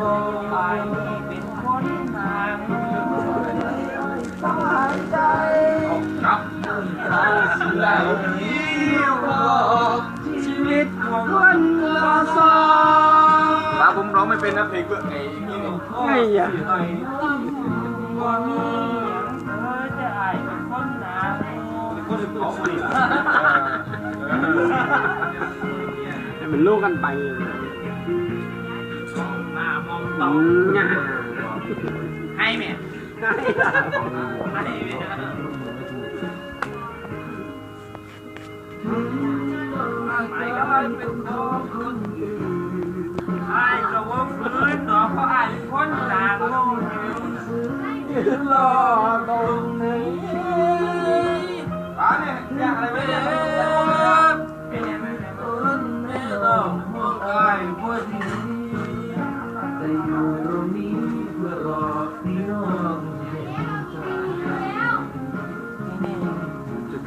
บ่ไปเป็นคนทางต้องหายใจ ครับ ตาสิไหลบอกชีวิตของคนรอสอ ป้าผมร้องไม่เป็นนะเพลงเพื่อไอ้นี่นี่ ไอ้ยะ คนอื่นเอาสิให้มันลูกกันไปหน้ามองตอมเนี่ยให้แม่ให้แม่ไปก็เป็นของคนอื่นไอ้ก็ว่าฟื้นเนาะเพราะไอ้เป็นคนหนาลงยืนรอตรงนี้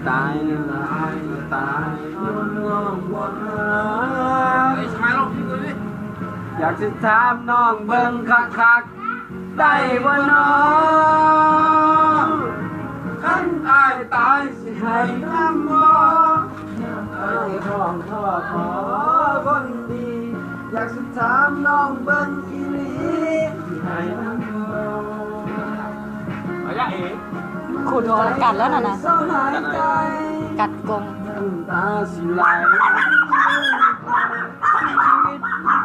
ตายตายตายน้องวนอยลอยากจะถามน้องเบิ่งคักคักๆได้บ่น้องขันอายตายสิให้น้ำบ่ไอ้ท้องขอขอคนดี อยากสิถามน้องเบิ่งอีหลีสิให้น้ำบ่เอ ขุดกัดแล้วน่ะนะกัดกงตาสิไหล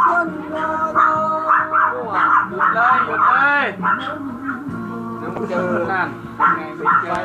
หยุดเลยหยุดเลยเดี๋ยวมึงเจอนั่นเป็นไงไปเจอ